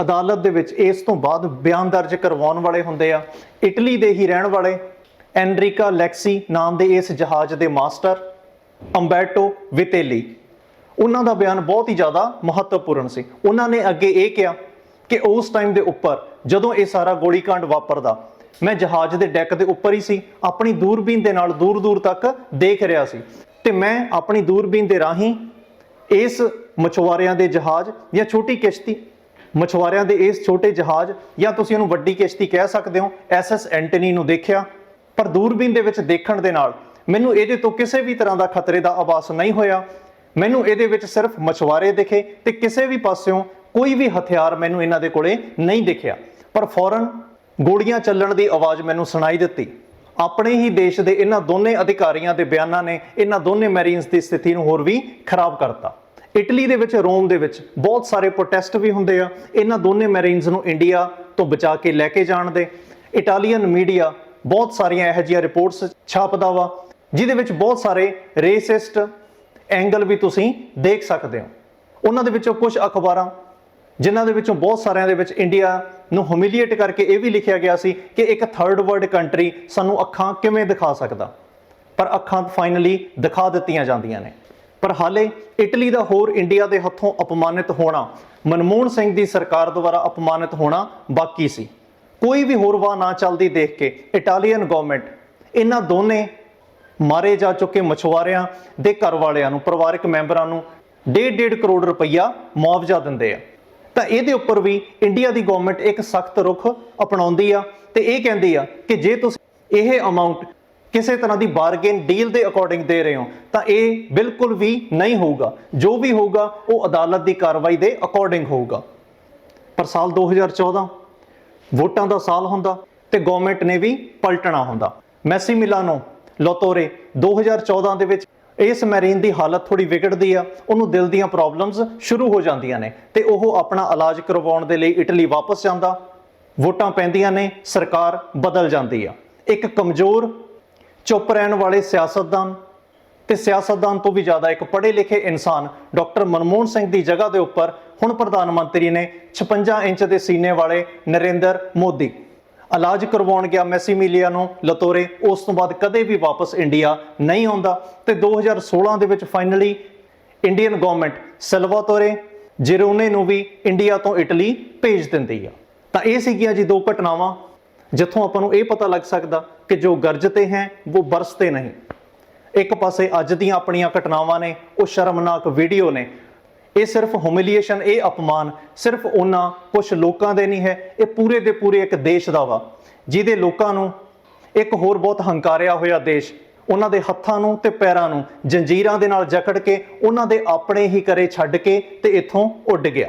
ਅਦਾਲਤ ਦੇ ਵਿੱਚ ਇਸ ਤੋਂ ਬਾਅਦ ਬਿਆਨ ਦਰਜ ਕਰਵਾਉਣ ਵਾਲੇ ਹੁੰਦੇ ਆ। ਇਟਲੀ ਦੇ ਹੀ ਰਹਿਣ ਵਾਲੇ ਐਨਰੀਕਾ ਲੈਕਸੀ ਨਾਮ ਦੇ ਇਸ ਜਹਾਜ਼ ਦੇ ਮਾਸਟਰ ਅੰਬੈਟੋ ਵਿਤੇਲੀ। ਉਹਨਾਂ ਦਾ ਬਿਆਨ ਬਹੁਤ ਹੀ ਜ਼ਿਆਦਾ ਮਹੱਤਵਪੂਰਨ ਸੀ। ਉਹਨਾਂ ਨੇ ਅੱਗੇ ਇਹ ਕਿਹਾ ਕਿ ਉਸ ਟਾਈਮ ਦੇ ਉੱਪਰ ਜਦੋਂ ਇਹ ਸਾਰਾ ਗੋਲੀकांड ਵਾਪਰਦਾ ਮੈਂ ਜਹਾਜ਼ ਦੇ ਡੈਕ ਦੇ ਉੱਪਰ ਹੀ ਸੀ, ਆਪਣੀ ਦੂਰਬੀਨ ਦੇ ਨਾਲ ਦੂਰ ਦੂਰ ਤੱਕ ਦੇਖ ਰਿਹਾ ਸੀ। ਤੇ ਮੈਂ ਆਪਣੀ ਦੂਰਬੀਨ ਦੇ ਰਾਹੀਂ ਇਸ ਮਛੁਆਰਿਆਂ ਦੇ ਜਹਾਜ਼ ਜਾਂ ਛੋਟੀ ਕਿਸ਼ਤੀ, ਮਛੁਆਰਿਆਂ ਦੇ ਇਸ ਛੋਟੇ ਜਹਾਜ਼ ਜਾਂ ਤੁਸੀਂ ਇਹਨੂੰ ਵੱਡੀ ਕਿਸ਼ਤੀ ਕਹਿ ਸਕਦੇ ਹੋ ਐਸਐਸ ਐਂਟਨੀ ਨੂੰ ਦੇਖਿਆ। ਪਰ ਦੂਰਬੀਨ ਦੇ ਵਿੱਚ ਦੇਖਣ ਦੇ ਨਾਲ ਮੈਨੂੰ ਇਹਦੇ ਤੋਂ ਕਿਸੇ ਵੀ ਤਰ੍ਹਾਂ ਦਾ ਖਤਰੇ ਦਾ ਆਭਾਸ ਨਹੀਂ ਹੋਇਆ। ਮੈਨੂੰ ਇਹਦੇ ਵਿੱਚ ਸਿਰਫ ਮਛੁਆਰੇ ਦਿਖੇ ਤੇ ਕਿਸੇ ਵੀ ਪਾਸਿਓਂ ਕੋਈ ਵੀ ਹਥਿਆਰ ਮੈਨੂੰ ਇਹਨਾਂ ਦੇ ਕੋਲੇ ਨਹੀਂ ਦਿਖਿਆ। ਪਰ ਫੌਰਨ ਗੋਲੀਆਂ ਚੱਲਣ ਦੀ ਆਵਾਜ਼ ਮੈਨੂੰ ਸੁਣਾਈ ਦਿੱਤੀ। ਆਪਣੇ ਹੀ ਦੇਸ਼ ਦੇ ਇਹਨਾਂ ਦੋਨੇ ਅਧਿਕਾਰੀਆਂ ਦੇ ਬਿਆਨਾਂ ਨੇ ਇਹਨਾਂ ਦੋਨੇ ਮੈਰੀਨਸ ਦੀ ਸਥਿਤੀ ਨੂੰ ਹੋਰ ਵੀ ਖਰਾਬ ਕਰਤਾ। ਇਟਲੀ ਦੇ ਵਿੱਚ, ਰੋਮ ਦੇ ਵਿੱਚ ਬਹੁਤ ਸਾਰੇ ਪ੍ਰੋਟੈਸਟ ਵੀ ਹੁੰਦੇ ਆ। ਇਹਨਾਂ ਦੋਨੇ ਮੈਰੀਨਸ ਨੂੰ ਇੰਡੀਆ ਤੋਂ ਬਚਾ ਕੇ ਲੈ ਕੇ ਜਾਣ ਦੇ। ਇਟਾਲੀਅਨ ਮੀਡੀਆ ਬਹੁਤ ਸਾਰੀਆਂ ਇਹੋ ਜਿਹੀਆਂ ਰਿਪੋਰਟਸ ਛਾਪਦਾ ਵਾ, ਜਿਹਦੇ ਵਿੱਚ ਬਹੁਤ ਸਾਰੇ ਰੇਸਿਸਟ ਐਂਗਲ ਵੀ ਤੁਸੀਂ ਦੇਖ ਸਕਦੇ ਹੋ। ਉਹਨਾਂ ਦੇ ਵਿੱਚੋਂ ਕੁਝ ਅਖਬਾਰਾਂ ਜਿਨ੍ਹਾਂ ਦੇ ਵਿੱਚੋਂ ਬਹੁਤ ਸਾਰਿਆਂ ਦੇ ਵਿੱਚ ਇੰਡੀਆ ਨੂੰ ਹਿਊਮਿਲੀਏਟ ਕਰਕੇ ਇਹ ਵੀ ਲਿਖਿਆ ਗਿਆ ਸੀ ਕਿ ਇੱਕ ਥਰਡ ਵਰਲਡ ਕੰਟਰੀ ਸਾਨੂੰ ਅੱਖਾਂ ਕਿਵੇਂ ਦਿਖਾ ਸਕਦਾ? ਪਰ ਅੱਖਾਂ ਫਾਈਨਲੀ ਦਿਖਾ ਦਿੱਤੀਆਂ ਜਾਂਦੀਆਂ ਨੇ। ਪਰ ਹਾਲੇ ਇਟਲੀ ਦਾ ਹੋਰ ਇੰਡੀਆ ਦੇ ਹੱਥੋਂ ਅਪਮਾਨਿਤ ਹੋਣਾ, ਮਨਮੋਹਨ ਸਿੰਘ ਦੀ ਸਰਕਾਰ ਦੁਆਰਾ ਅਪਮਾਨਿਤ ਹੋਣਾ ਬਾਕੀ ਸੀ। ਕੋਈ ਵੀ ਹੋਰ ਵਾਹ ਨਾ ਚੱਲਦੀ ਦੇਖ ਕੇ ਇਟਾਲੀਅਨ ਗਵਰਨਮੈਂਟ ਇਹਨਾਂ ਦੋਨੇ ਮਾਰੇ ਜਾ ਚੁੱਕੇ ਮਛੁਆਰਿਆਂ ਦੇ ਘਰ ਵਾਲਿਆਂ ਨੂੰ, ਪਰਿਵਾਰਕ ਮੈਂਬਰਾਂ ਨੂੰ 1.5 ਕਰੋੜ ਰੁਪਈਆ ਮੁਆਵਜ਼ਾ ਦਿੰਦੇ ਆ। ਤਾਂ ਇਹਦੇ ਉੱਪਰ ਵੀ ਇੰਡੀਆ ਦੀ ਗਵਰਨਮੈਂਟ ਇੱਕ ਸਖਤ ਰੁਖ ਅਪਣਾਉਂਦੀ ਆ ਤੇ ਇਹ ਕਹਿੰਦੀ ਆ ਕਿ ਜੇ ਤੁਸੀਂ ਇਹ ਅਮਾਉਂਟ ਕਿਸੇ ਤਰ੍ਹਾਂ ਦੀ ਬਾਰਗੇਨ ਡੀਲ ਦੇ ਅਕੋਰਡਿੰਗ ਦੇ ਰਹੇ ਹੋ, ਤਾਂ ਇਹ ਬਿਲਕੁਲ ਵੀ ਨਹੀਂ ਹੋਊਗਾ। ਜੋ ਵੀ ਹੋਊਗਾ, ਉਹ ਅਦਾਲਤ ਦੀ ਕਾਰਵਾਈ ਦੇ ਅਕੋਰਡਿੰਗ ਹੋਊਗਾ। ਪਰ ਸਾਲ 2014 ਵੋਟਾਂ ਦਾ ਸਾਲ ਹੁੰਦਾ ਤੇ ਗਵਰਨਮੈਂਟ ਨੇ ਵੀ ਪਲਟਣਾ ਹੁੰਦਾ। ਮੈਸੀ ਮਿਲਾਨੋ, ਲੋਤੋਰੇ 2014 ਦੇ ਵਿੱਚ ਇਸ ਮੈਰੀਨ ਦੀ ਹਾਲਤ ਥੋੜੀ ਵਿਗੜਦੀ ਆ, ਉਹਨੂੰ ਦਿਲ ਦੀਆਂ ਪ੍ਰੋਬਲਮਸ ਸ਼ੁਰੂ ਹੋ ਜਾਂਦੀਆਂ ਨੇ ਤੇ ਉਹ ਆਪਣਾ ਇਲਾਜ ਕਰਵਾਉਣ ਦੇ ਲਈ ਇਟਲੀ ਵਾਪਸ ਜਾਂਦਾ। ਵੋਟਾਂ ਪੈਂਦੀਆਂ ਨੇ, ਸਰਕਾਰ ਬਦਲ ਜਾਂਦੀ ਆ। ਇੱਕ ਕਮਜ਼ੋਰ ਚੁੱਪ ਰਹਿਣ ਵਾਲੇ ਸਿਆਸਤਦਾਨ ਤੇ ਸਿਆਸਤਦਾਨ ਤੋਂ ਵੀ ਜ਼ਿਆਦਾ ਇੱਕ ਪੜ੍ਹੇ ਲਿਖੇ ਇਨਸਾਨ ਡਾਕਟਰ ਮਨਮੋਹਨ ਸਿੰਘ ਦੀ ਜਗ੍ਹਾ ਦੇ ਉੱਪਰ ਹੁਣ ਪ੍ਰਧਾਨ ਮੰਤਰੀ ਨੇ 56 ਇੰਚ ਦੇ ਸੀਨੇ ਵਾਲੇ ਨਰਿੰਦਰ ਮੋਦੀ ਇਲਾਜ ਕਰਵਾਉਣ ਗਿਆ ਮੈਸੀਮੀਲੀਆਨੋ ਲਤੋਰੇ। ਉਸ ਤੋਂ ਬਾਅਦ ਕਦੇ ਵੀ ਵਾਪਸ ਇੰਡੀਆ ਨਹੀਂ ਆਉਂਦਾ। ਤੇ 2016 ਦੇ ਵਿੱਚ finally Indian government Salvatore, Girone ਨੂੰ ਵੀ ਇੰਡੀਆ ਤੋਂ ਇਟਲੀ ਭੇਜ ਦਿੰਦੀ ਆ। ਤਾਂ ਇਹ ਸੀਗੀਆਂ ਜੀ ਦੋ ਘਟਨਾਵਾਂ, ਜਿੱਥੋਂ ਆਪਾਂ ਨੂੰ ਇਹ ਪਤਾ ਲੱਗ ਸਕਦਾ ਕਿ ਜੋ ਗਰਜਤੇ ਹੈ, ਉਹ ਬਰਸਤੇ ਨਹੀਂ। ਇੱਕ ਪਾਸੇ ਅੱਜ ਦੀਆਂ ਆਪਣੀਆਂ ਘਟਨਾਵਾਂ ਨੇ, ਉਹ ਸ਼ਰਮਨਾਕ ਵੀਡੀਓ ਨੇ ਇਹ ਸਿਰਫ ਹਿਊਮਿਲੀਏਸ਼ਨ ਇਹ ਅਪਮਾਨ ਸਿਰਫ ਉਹਨਾਂ ਕੁਝ ਲੋਕਾਂ ਦੇ ਨਹੀਂ ਹੈ, ਇਹ ਪੂਰੇ ਦੇ ਪੂਰੇ ਇੱਕ ਦੇਸ਼ ਦਾ ਵਾ, ਜਿਹਦੇ ਲੋਕਾਂ ਨੂੰ ਇੱਕ ਹੋਰ ਬਹੁਤ ਹੰਕਾਰਿਆ ਹੋਇਆ ਦੇਸ਼, ਉਹਨਾਂ ਦੇ ਹੱਥਾਂ ਨੂੰ ਤੇ ਪੈਰਾਂ ਨੂੰ, ਜੰਜੀਰਾਂ ਦੇ ਨਾਲ ਜਕੜ ਕੇ, ਉਹਨਾਂ ਦੇ ਆਪਣੇ ਹੀ ਕਰੇ ਛੱਡ ਕੇ ਤੇ ਇੱਥੋਂ ਉੱਡ ਗਿਆ।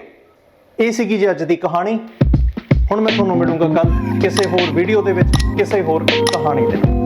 ਇਹ ਸੀਗੀ ਜੀ ਅੱਜ ਦੀ ਕਹਾਣੀ। ਹੁਣ ਮੈਂ ਤੁਹਾਨੂੰ ਮਿਲੂੰਗਾ ਕੱਲ ਕਿਸੇ ਹੋਰ ਵੀਡੀਓ ਦੇ ਵਿੱਚ, ਕਿਸੇ ਹੋਰ ਕਹਾਣੀ ਦੇ ਨਾਲ